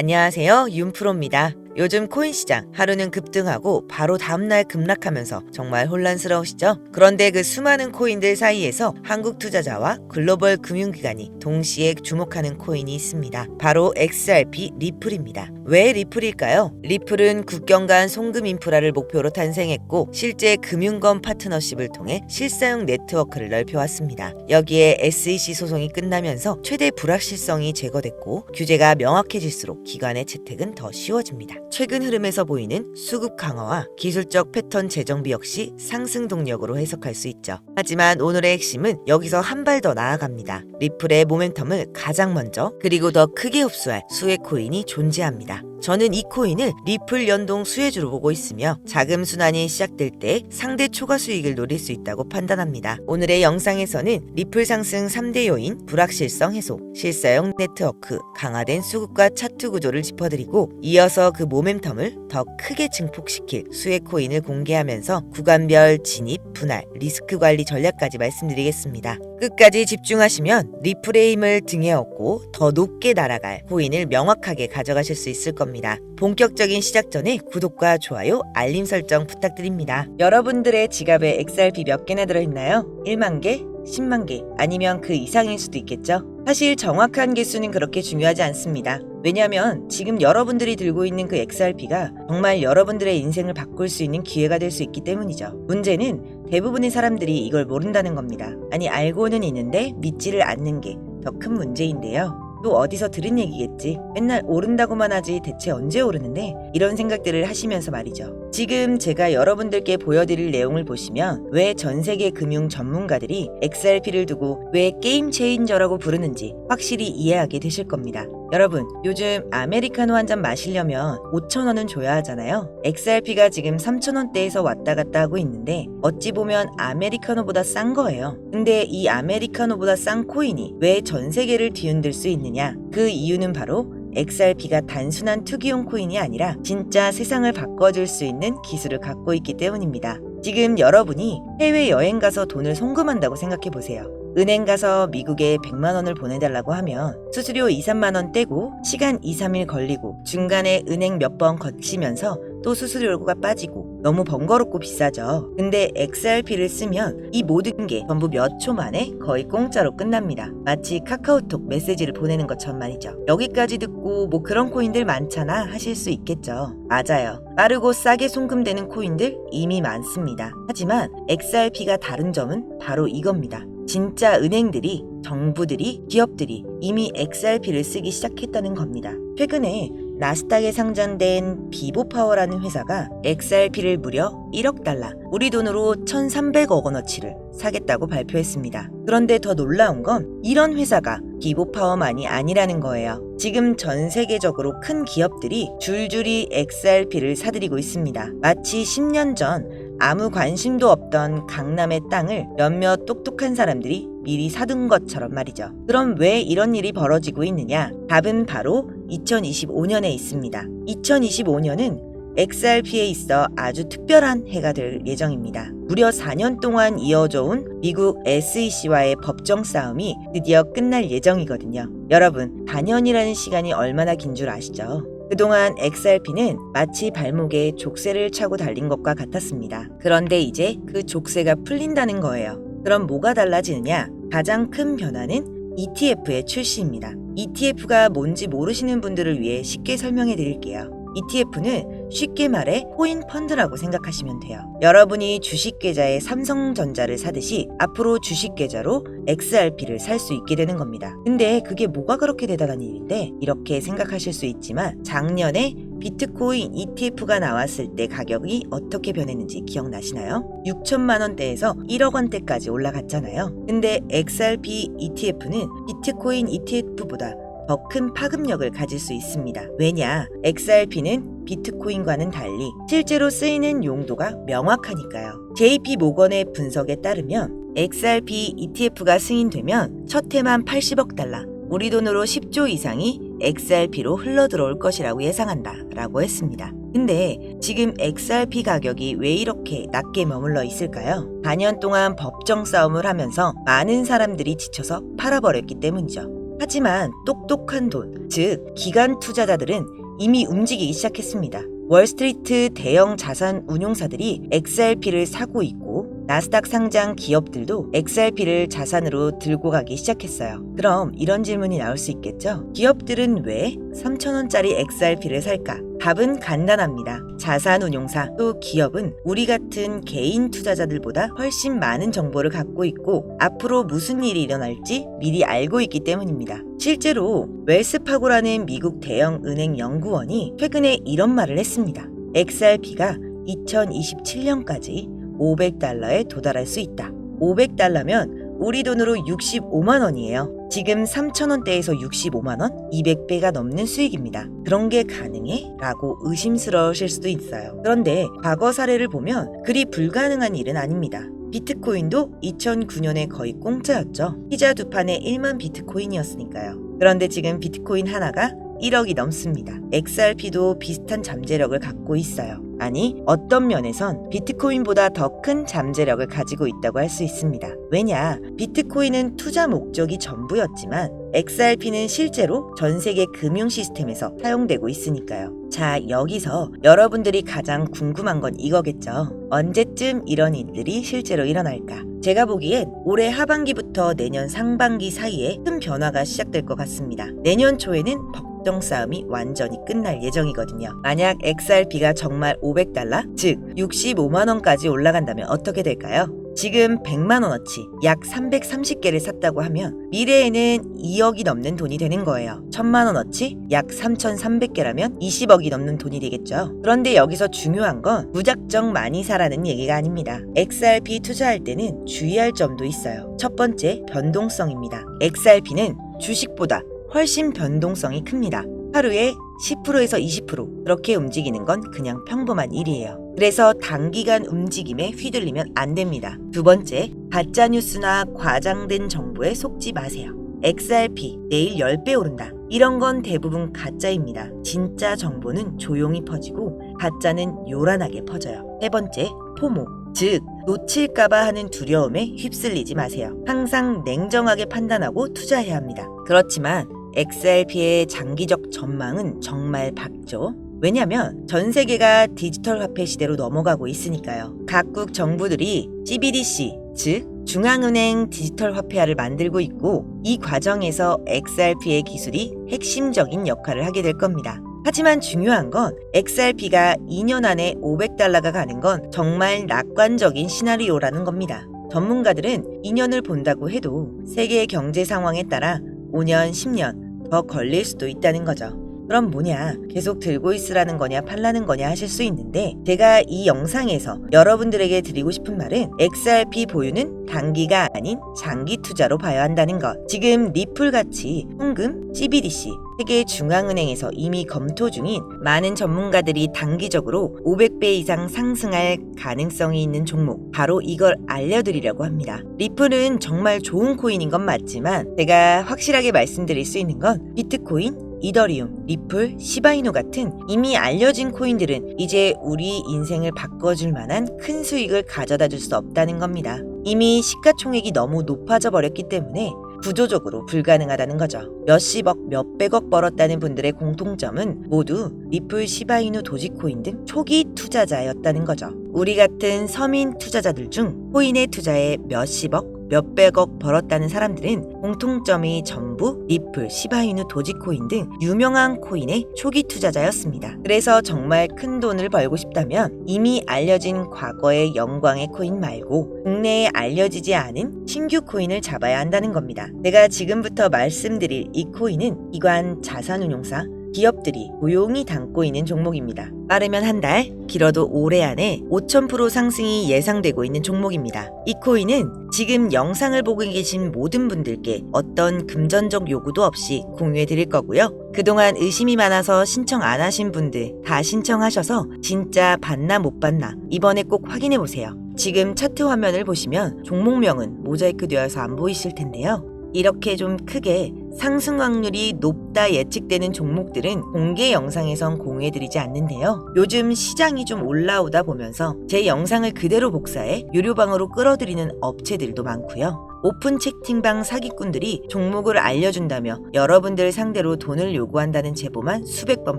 안녕하세요. 윤프로입니다. 요즘 코인 시장 하루는 급등하고 바로 다음날 급락하면서 정말 혼란스러우시죠? 그런데 그 수많은 코인들 사이에서 한국 투자자와 글로벌 금융기관이 동시에 주목하는 코인이 있습니다. 바로 XRP 리플입니다. 왜 리플일까요? 리플은 국경 간 송금 인프라를 목표로 탄생했고 실제 금융권 파트너십을 통해 실사용 네트워크를 넓혀왔습니다. 여기에 SEC 소송이 끝나면서 최대 불확실성이 제거됐고 규제가 명확해질수록 기관의 채택은 더 쉬워집니다. 최근 흐름에서 보이는 수급 강화와 기술적 패턴 재정비 역시 상승 동력으로 해석할 수 있죠. 하지만 오늘의 핵심은 여기서 한 발 더 나아갑니다. 리플의 모멘텀을 가장 먼저 그리고 더 크게 흡수할 수혜 코인이 존재합니다. дня. 저는 이 코인을 리플 연동 수혜주로 보고 있으며 자금 순환이 시작될 때 상대 초과 수익을 노릴 수 있다고 판단합니다. 오늘의 영상에서는 리플 상승 3대 요인, 불확실성 해소, 실사용 네트워크, 강화된 수급과 차트 구조를 짚어드리고 이어서 그 모멘텀을 더 크게 증폭시킬 수혜 코인을 공개하면서 구간별 진입, 분할, 리스크 관리 전략까지 말씀드리겠습니다. 끝까지 집중하시면 리플의 힘을 등에 업고 더 높게 날아갈 코인을 명확하게 가져가실 수 있을 겁니다. 본격적인 시작 전에 구독과 좋아요, 알림 설정 부탁드립니다. 여러분들의 지갑에 XRP 몇 개나 들어있나요? 1만 개? 10만 개? 아니면 그 이상일 수도 있겠죠? 사실 정확한 개수는 그렇게 중요하지 않습니다. 왜냐하면 지금 여러분들이 들고 있는 그 XRP가 정말 여러분들의 인생을 바꿀 수 있는 기회가 될 수 있기 때문이죠. 문제는 대부분의 사람들이 이걸 모른다는 겁니다. 아니 알고는 있는데 믿지를 않는 게 더 큰 문제인데요. 또 어디서 들은 얘기겠지. 맨날 오른다고만 하지 대체 언제 오르는데? 이런 생각들을 하시면서 말이죠. 지금 제가 여러분들께 보여드릴 내용을 보시면 왜 전 세계 금융 전문가들이 XRP를 두고 왜 게임 체인저라고 부르는지 확실히 이해하게 되실 겁니다. 여러분, 요즘 아메리카노 한 잔 마시려면 5,000원은 줘야 하잖아요. XRP가 지금 3,000원대에서 왔다 갔다 하고 있는데 어찌 보면 아메리카노보다 싼 거예요. 근데 이 아메리카노보다 싼 코인이 왜 전 세계를 뒤흔들 수 있느냐? 그 이유는 바로 XRP가 단순한 투기용 코인이 아니라 진짜 세상을 바꿔줄 수 있는 기술을 갖고 있기 때문입니다. 지금 여러분이 해외 여행 가서 돈을 송금한다고 생각해 보세요. 은행 가서 미국에 100만 원을 보내달라고 하면 수수료 2, 3만 원 떼고 시간 2, 3일 걸리고 중간에 은행 몇 번 거치면서 또 수수료가 빠지고 너무 번거롭고 비싸죠. 근데 XRP를 쓰면 이 모든 게 전부 몇 초 만에 거의 공짜로 끝납니다. 마치 카카오톡 메시지를 보내는 것처럼 말이죠. 여기까지 듣고 뭐 그런 코인들 많잖아 하실 수 있겠죠. 맞아요. 빠르고 싸게 송금되는 코인들 이미 많습니다. 하지만 XRP가 다른 점은 바로 이겁니다. 진짜 은행들이, 정부들이, 기업들이 이미 XRP를 쓰기 시작했다는 겁니다. 최근에 나스닥에 상장된 비보파워라는 회사가 XRP를 무려 1억 달러, 우리 돈으로 1,300억 원어치를 사겠다고 발표했습니다. 그런데 더 놀라운 건 이런 회사가 비보파워만이 아니라는 거예요. 지금 전 세계적으로 큰 기업들이 줄줄이 XRP를 사들이고 있습니다. 마치 10년 전 아무 관심도 없던 강남의 땅을 몇몇 똑똑한 사람들이 미리 사둔 것처럼 말이죠. 그럼 왜 이런 일이 벌어지고 있느냐? 답은 바로 2025년에 있습니다. 2025년은 XRP에 있어 아주 특별한 해가 될 예정입니다. 무려 4년 동안 이어져 온 미국 SEC와의 법정 싸움이 드디어 끝날 예정이거든요. 여러분, 4년이라는 시간이 얼마나 긴 줄 아시죠? 그동안 XRP는 마치 발목에 족쇄를 차고 달린 것과 같았습니다. 그런데 이제 그 족쇄가 풀린다는 거예요. 그럼 뭐가 달라지느냐? 가장 큰 변화는 ETF의 출시입니다. ETF가 뭔지 모르시는 분들을 위해 쉽게 설명해 드릴게요. ETF는 쉽게 말해 코인 펀드라고 생각하시면 돼요. 여러분이 주식 계좌에 삼성전자를 사듯이 앞으로 주식 계좌로 XRP를 살 수 있게 되는 겁니다. 근데 그게 뭐가 그렇게 대단한 일인데 이렇게 생각하실 수 있지만 작년에 비트코인 ETF가 나왔을 때 가격이 어떻게 변했는지 기억나시나요? 6천만 원대에서 1억 원대까지 올라갔잖아요. 근데 XRP ETF는 비트코인 ETF보다 더 큰 파급력을 가질 수 있습니다. 왜냐? XRP는 비트코인과는 달리 실제로 쓰이는 용도가 명확하니까요. JP 모건의 분석에 따르면 XRP ETF가 승인되면 첫 해만 80억 달러, 우리 돈으로 10조 이상이 XRP로 흘러들어올 것이라고 예상한다 라고 했습니다. 근데 지금 XRP 가격이 왜 이렇게 낮게 머물러 있을까요? 4년 동안 법정 싸움을 하면서 많은 사람들이 지쳐서 팔아버렸기 때문이죠. 하지만 똑똑한 돈, 즉 기관 투자자들은 이미 움직이기 시작했습니다. 월스트리트 대형 자산 운용사들이 XRP를 사고 있고 나스닥 상장 기업들도 XRP를 자산으로 들고 가기 시작했어요. 그럼 이런 질문이 나올 수 있겠죠? 기업들은 왜 3,000원짜리 XRP를 살까? 답은 간단합니다. 자산 운용사 또 기업은 우리 같은 개인 투자자들보다 훨씬 많은 정보를 갖고 있고 앞으로 무슨 일이 일어날지 미리 알고 있기 때문입니다. 실제로 웰스파고라는 미국 대형 은행 연구원이 최근에 이런 말을 했습니다. XRP가 2027년까지 500달러에 도달할 수 있다. 500달러면 우리 돈으로 65만 원이에요. 지금 3,000원대에서 65만 원, 200배가 넘는 수익입니다. 그런 게 가능해? 라고 의심스러우실 수도 있어요. 그런데 과거 사례를 보면 그리 불가능한 일은 아닙니다. 비트코인도 2009년에 거의 공짜였죠. 피자 두 판에 1만 비트코인이었으니까요. 그런데 지금 비트코인 하나가 1억이 넘습니다. XRP도 비슷한 잠재력을 갖고 있어요. 아니, 어떤 면에선 비트코인보다 더 큰 잠재력을 가지고 있다고 할 수 있습니다. 왜냐, 비트코인은 투자 목적이 전부였지만 XRP는 실제로 전 세계 금융 시스템에서 사용되고 있으니까요. 자, 여기서 여러분들이 가장 궁금한 건 이거겠죠. 언제쯤 이런 일들이 실제로 일어날까? 제가 보기엔 올해 하반기부터 내년 상반기 사이에 큰 변화가 시작될 것 같습니다. 내년 초에는 법정 싸움이 완전히 끝날 예정이거든요. 만약 XRP가 정말 500달러, 즉 65만 원까지 올라간다면 어떻게 될까요? 지금 100만 원어치 약 330개를 샀다고 하면 미래에는 2억이 넘는 돈이 되는 거예요. 1000만 원어치 약 3,300개라면 20억이 넘는 돈이 되겠죠. 그런데 여기서 중요한 건 무작정 많이 사라는 얘기가 아닙니다. XRP 투자할 때는 주의할 점도 있어요. 첫 번째, 변동성입니다. XRP는 주식보다 훨씬 변동성이 큽니다. 하루에 10%에서 20% 그렇게 움직이는 건 그냥 평범한 일이에요. 그래서 단기간 움직임에 휘둘리면 안 됩니다. 두 번째, 가짜 뉴스나 과장된 정보에 속지 마세요. XRP 내일 10배 오른다. 이런 건 대부분 가짜입니다. 진짜 정보는 조용히 퍼지고 가짜는 요란하게 퍼져요. 세 번째, 포모. 즉, 놓칠까봐 하는 두려움에 휩쓸리지 마세요. 항상 냉정하게 판단하고 투자해야 합니다. 그렇지만 XRP의 장기적 전망은 정말 밝죠. 왜냐하면 전 세계가 디지털 화폐 시대로 넘어가고 있으니까요. 각국 정부들이 CBDC, 즉 중앙은행 디지털 화폐화를 만들고 있고 이 과정에서 XRP의 기술이 핵심적인 역할을 하게 될 겁니다. 하지만 중요한 건 XRP가 2년 안에 500달러가 가는 건 정말 낙관적인 시나리오라는 겁니다. 전문가들은 2년을 본다고 해도 세계 경제 상황에 따라 5년, 10년 더 걸릴 수도 있다는 거죠. 그럼 뭐냐? 계속 들고 있으라는 거냐, 팔라는 거냐 하실 수 있는데, 제가 이 영상에서 여러분들에게 드리고 싶은 말은 XRP 보유는 단기가 아닌 장기 투자로 봐야 한다는 것. 지금 리플 같이 현금, CBDC, 세계 중앙은행에서 이미 검토 중인 많은 전문가들이 단기적으로 500배 이상 상승할 가능성이 있는 종목, 바로 이걸 알려드리려고 합니다. 리플은 정말 좋은 코인인 건 맞지만, 제가 확실하게 말씀드릴 수 있는 건 비트코인, 이더리움, 리플, 시바이노 같은 이미 알려진 코인들은 이제 우리 인생을 바꿔줄 만한 큰 수익을 가져다 줄 수 없다는 겁니다. 이미 시가총액이 너무 높아져 버렸기 때문에 구조적으로 불가능하다는 거죠. 몇십억, 몇백억 벌었다는 분들의 공통점은 모두 리플, 시바이누, 도지코인 등 초기 투자자였다는 거죠. 우리 같은 서민 투자자들 중 코인에 투자해 몇십억, 몇백억 벌었다는 사람들은 공통점이 전부 리플, 시바이누, 도지코인 등 유명한 코인의 초기 투자자였습니다. 그래서 정말 큰 돈을 벌고 싶다면 이미 알려진 과거의 영광의 코인 말고 국내에 알려지지 않은 신규 코인을 잡아야 한다는 겁니다. 제가 지금부터 말씀드릴 이 코인은 기관 자산운용사 기업들이 고용이 담고 있는 종목입니다. 빠르면 한 달, 길어도 올해 안에 5,000% 상승이 예상되고 있는 종목입니다. 이 코인은 지금 영상을 보고 계신 모든 분들께 어떤 금전적 요구도 없이 공유해 드릴 거고요. 그동안 의심이 많아서 신청 안 하신 분들 다 신청하셔서 진짜 받나 못 받나 이번에 꼭 확인해 보세요. 지금 차트 화면을 보시면 종목명은 모자이크 되어서 안 보이실 텐데요. 이렇게 좀 크게 상승 확률이 높다 예측되는 종목들은 공개 영상에선 공유해드리지 않는데요. 요즘 시장이 좀 올라오다 보면서 제 영상을 그대로 복사해 유료방으로 끌어들이는 업체들도 많고요. 오픈 채팅방 사기꾼들이 종목을 알려준다며 여러분들 상대로 돈을 요구한다는 제보만 수백 번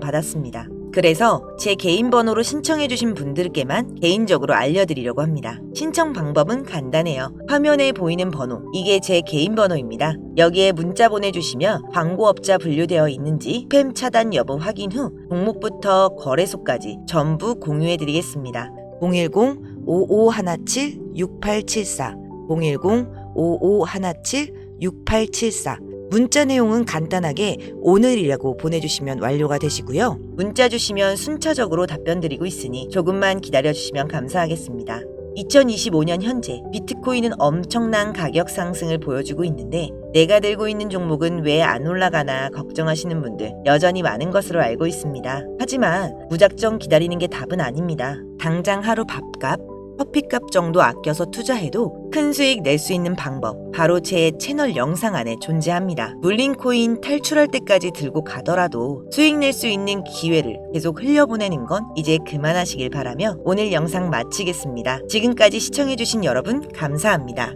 받았습니다. 그래서 제 개인 번호로 신청해주신 분들께만 개인적으로 알려드리려고 합니다. 신청 방법은 간단해요. 화면에 보이는 번호, 이게 제 개인 번호입니다. 여기에 문자 보내주시면 광고업자 분류되어 있는지 스팸 차단 여부 확인 후 종목부터 거래소까지 전부 공유해드리겠습니다. 010-5517-6874 010-5517-6874 문자 내용은 간단하게 오늘이라고 보내주시면 완료가 되시고요. 문자 주시면 순차적으로 답변 드리고 있으니 조금만 기다려주시면 감사하겠습니다. 2025년 현재 비트코인은 엄청난 가격 상승을 보여주고 있는데 내가 들고 있는 종목은 왜 안 올라가나 걱정하시는 분들 여전히 많은 것으로 알고 있습니다. 하지만 무작정 기다리는 게 답은 아닙니다. 당장 하루 밥값, 커피값 정도 아껴서 투자해도 큰 수익 낼 수 있는 방법 바로 제 채널 영상 안에 존재합니다. 물린 코인 탈출할 때까지 들고 가더라도 수익 낼 수 있는 기회를 계속 흘려보내는 건 이제 그만하시길 바라며 오늘 영상 마치겠습니다. 지금까지 시청해주신 여러분 감사합니다.